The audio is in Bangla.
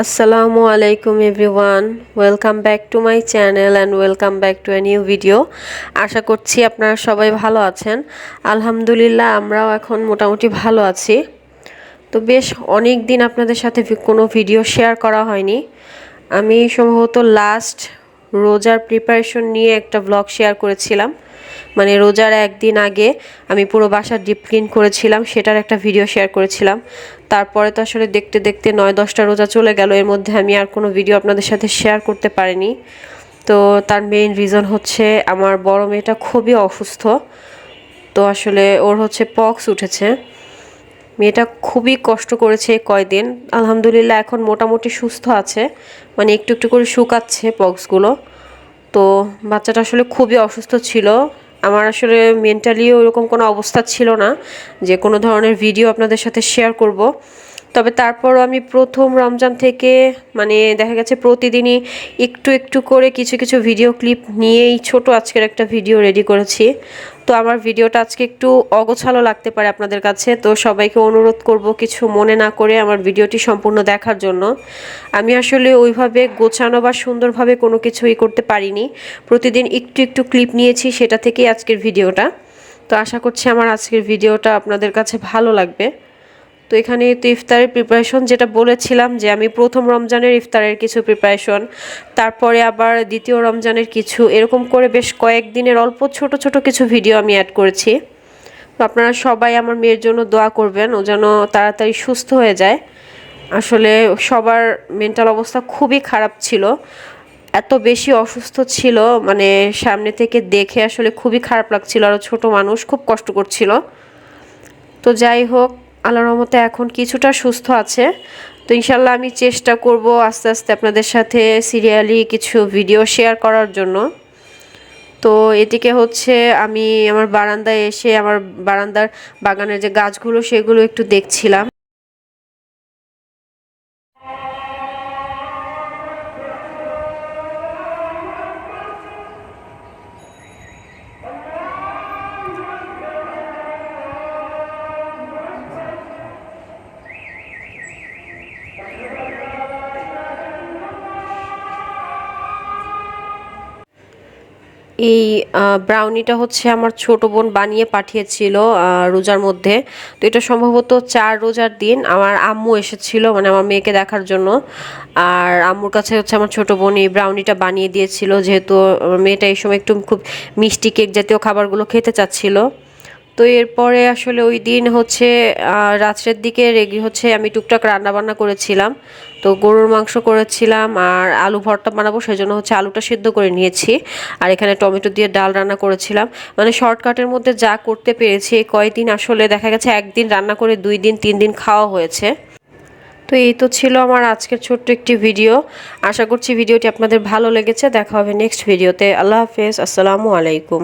আসসালামু আলাইকুম everyone welcome back to my channel and welcome back to a new video আশা করছি আপনারা সবাই ভালো আছেন। আলহামদুলিল্লাহ, আমরাও এখন মোটামুটি ভালো আছি। তো বেশ অনেক দিন আপনাদের সাথে কোনো ভিডিও শেয়ার করা হয়নি। আমি সম্ভবত লাস্ট রোজার প্রিপারেশন নিয়ে একটা ব্লগ শেয়ার করেছিলাম। মানে রোজার একদিন আগে আমি পুরো বাসা ডিপ ক্লিন করেছিলাম, সেটার একটা ভিডিও শেয়ার করেছিলাম। তারপরে তো আসলে দেখতে দেখতে নয় দশটা রোজা চলে গেল, এর মধ্যে আমি আর কোনো ভিডিও আপনাদের সাথে শেয়ার করতে পারিনি। তো তার মেইন রিজন হচ্ছে আমার বড় মেয়েটা খুবই অসুস্থ। তো আসলে ওর হচ্ছে পক্স উঠেছে। মেয়েটা খুবই কষ্ট করেছে কয়দিন। আলহামদুলিল্লাহ এখন মোটামুটি সুস্থ আছে। মানে একটু একটু করে শুকাচ্ছে পক্সগুলো তো বাচ্চাটা আসলে খুবই অসুস্থ ছিল। আমার আসলে মেন্টালিও ওরকম কোনো অবস্থা ছিল না। যে কোনো ধরনের ভিডিও আপনাদের সাথে শেয়ার করব। তবে তারপরও আমি প্রথম রমজান থেকে মানে দেখা গেছে প্রতিদিনই একটু একটু করে কিছু কিছু ভিডিও ক্লিপ নিয়েই ছোট আজকের একটা ভিডিও রেডি করেছি। তো আমার ভিডিওটা আজকে একটু অগোছালো লাগতে পারে আপনাদের কাছে, তো সবাইকে অনুরোধ করব কিছু মনে না করে আমার ভিডিওটি সম্পূর্ণ দেখার জন্য। আমি আসলে ওইভাবে গোছানো বা সুন্দরভাবে কোনো কিছুই করতে পারিনি। প্রতিদিন একটু একটু ক্লিপ নিয়েছি, সেটা থেকেই আজকের ভিডিওটা। তো আশা করছি আমার আজকের ভিডিওটা আপনাদের কাছে ভালো লাগবে। তো এখানে তো ইফতারের প্রিপারেশন যেটা বলেছিলাম যে আমি প্রথম রমজানের ইফতারের কিছু প্রিপারেশন তারপরে আবার দ্বিতীয় রমজানের কিছু, এরকম করে বেশ কয়েকদিনের অল্প ছোট ছোট কিছু ভিডিও আমি অ্যাড করেছি। তো আপনারা সবাই আমার মেয়ের জন্য দোয়া করবেন, ও যেন তাড়াতাড়ি সুস্থ হয়ে যায়। আসলে সবার মেন্টাল অবস্থা খুবই খারাপ ছিল, এত বেশি অসুস্থ ছিল মানে সামনে থেকে দেখে আসলে খুবই খারাপ লাগছিল আরও ছোট মানুষ, খুব কষ্ট করছিল। তো যাই হোক আল্লাহর রহমতে এখন কিছুটা সুস্থ আছে। তো ইনশাল্লাহ আমি চেষ্টা করব আস্তে আস্তে আপনাদের সাথে সিরিয়ালি কিছু ভিডিও শেয়ার করার জন্য। তো এদিকে হচ্ছে আমি আমার বারান্দায় এসে আমার বারান্দার বাগানের যে গাছগুলো সেগুলো একটু দেখছিলাম। এই ব্রাউনিটা হচ্ছে আমার ছোট বোন বানিয়ে পাঠিয়েছিল রোজার মধ্যে। তো এটা সম্ভবত চার রোজার দিন আমার আম্মু এসেছিল মানে আমার মেয়েকে দেখার জন্য। আর আম্মুর কাছে হচ্ছে আমার ছোট বোন এই ব্রাউনিটা বানিয়ে দিয়েছিল, যেহেতু মেয়েটা এই সময় একটু খুব মিষ্টি কেক জাতীয় খাবারগুলো খেতে চাচ্ছিল। তো এরপরে আসলে ওই দিন হচ্ছে রাত্রের দিকে রেগি হচ্ছে আমি টুকটাক রান্না বান্না করেছিলাম। তো গরুর মাংস করেছিলাম আর আলু ভর্তা বানাবো, সেজন্য হচ্ছে আলুটা সিদ্ধ করে নিয়েছি। আর এখানে টমেটো দিয়ে ডাল রান্না করেছিলাম। মানে শর্টকাটের মধ্যে যা করতে পেরেছি, এই কয়দিন আসলে দেখা গেছে একদিন রান্না করে দুই দিন, তিন দিন খাওয়া হয়েছে। তো এই তো ছিল আমার আজকের ছোট্ট একটি ভিডিও। আশা করছি ভিডিওটি আপনাদের ভালো লেগেছে। দেখা হবে নেক্সট ভিডিওতে। আল্লাহ হাফেজ। আসসালামু আলাইকুম।